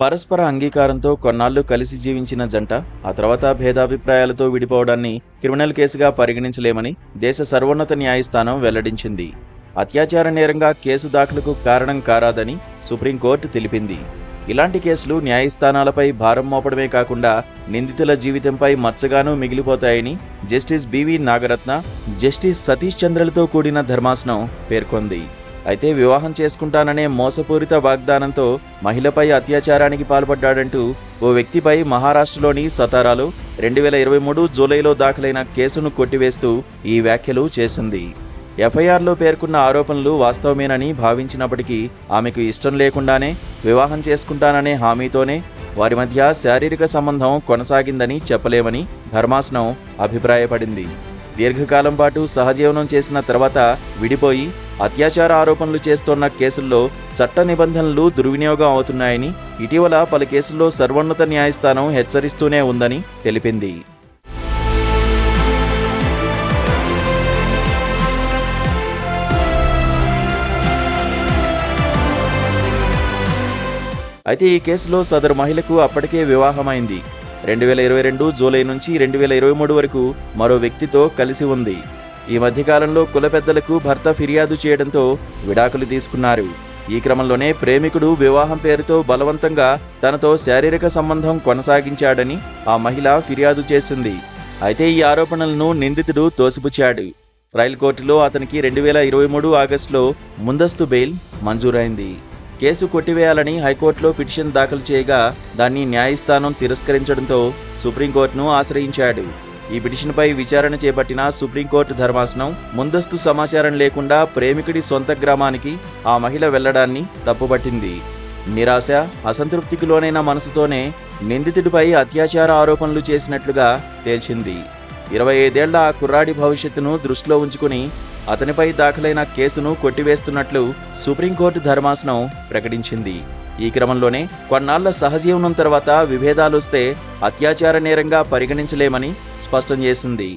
పరస్పర అంగీకారంతో కొన్నాళ్ళు కలిసి జీవించిన జంట ఆ తర్వాత భేదాభిప్రాయాలతో విడిపోవడాన్ని క్రిమినల్ కేసుగా పరిగణించలేమని దేశ సర్వోన్నత న్యాయస్థానం వెల్లడించింది. అత్యాచార నేరంగా కేసు దాఖలుకు కారణం కారాదని సుప్రీంకోర్టు తెలిపింది. ఇలాంటి కేసులు న్యాయస్థానాలపై భారం మోపడమే కాకుండా నిందితుల జీవితంపై మచ్చగానూ మిగిలిపోతాయని justice BV Nagarathna justice Satish చంద్రలతో కూడిన ధర్మాసనం పేర్కొంది. అయితే వివాహం చేసుకుంటాననే మోసపూరిత వాగ్దానంతో మహిళపై అత్యాచారానికి పాల్పడ్డాడంటూ ఓ వ్యక్తిపై మహారాష్ట్రలోని సతారాలో రెండు వేల ఇరవై మూడు జూలైలో దాఖలైన కేసును కొట్టివేస్తూ ఈ వ్యాఖ్యలు చేసింది. ఎఫ్ఐఆర్లో పేర్కొన్న ఆరోపణలు వాస్తవమేనని భావించినప్పటికీ ఆమెకు ఇష్టం లేకుండానే వివాహం చేసుకుంటాననే హామీతోనే వారి మధ్య శారీరక సంబంధం కొనసాగిందని చెప్పలేమని ధర్మాసనం అభిప్రాయపడింది. దీర్ఘకాలం పాటు సహజీవనం చేసిన తర్వాత విడిపోయి అత్యాచార ఆరోపణలు చేస్తోన్న కేసుల్లో చట్ట నిబంధనలు దుర్వినియోగం అవుతున్నాయని ఇటీవల పలు కేసుల్లో సర్వోన్నత న్యాయస్థానం హెచ్చరిస్తూనే ఉందని తెలిపింది. అయితే ఈ కేసులో సదరు మహిళకు అప్పటికే వివాహమైంది. రెండు వేల ఇరవై రెండు జూలై నుంచి రెండు వేల ఇరవై మూడు వరకు మరో వ్యక్తితో కలిసి ఉంది. ఈ మధ్యకాలంలో కుల పెద్దలకు భర్త ఫిర్యాదు చేయడంతో విడాకులు తీసుకున్నారు. ఈ క్రమంలోనే ప్రేమికుడు వివాహం పేరుతో బలవంతంగా తనతో శారీరక సంబంధం కొనసాగించాడని ఆ మహిళ ఫిర్యాదు చేసింది. అయితే ఈ ఆరోపణలను నిందితుడు తోసిపుచ్చాడు. ట్రయల్ కోర్టులో అతనికి రెండు వేల ఇరవై మూడు ఆగస్టులో ముందస్తు బెయిల్ మంజూరైంది. కేసు కొట్టివేయాలని హైకోర్టులో పిటిషన్ దాఖలు చేయగా దాన్ని న్యాయస్థానం తిరస్కరించడంతో సుప్రీంకోర్టును ఆశ్రయించాడు. ఈ పిటిషన్పై విచారణ చేపట్టిన సుప్రీంకోర్టు ధర్మాసనం ముందస్తు సమాచారం లేకుండా ప్రేమికుడి సొంత గ్రామానికి ఆ మహిళ వెళ్ళడాన్ని తప్పుపట్టింది. నిరాశ అసంతృప్తికి లోనైన మనసుతోనే నిందితుడిపై అత్యాచార ఆరోపణలు చేసినట్లుగా తేల్చింది. ఇరవై ఐదేళ్ళ ఆ కుర్రాడి భవిష్యత్తును దృష్టిలో ఉంచుకుని అతనిపై దాఖలైన కేసును కొట్టివేస్తున్నట్లు సుప్రీంకోర్టు ధర్మాసనం ప్రకటించింది. ఈ క్రమంలోనే కొన్నాళ్ళ సహజీవనం తర్వాత విభేదాలొస్తే అత్యాచార నేరంగా పరిగణించలేమని స్పష్టం చేసింది.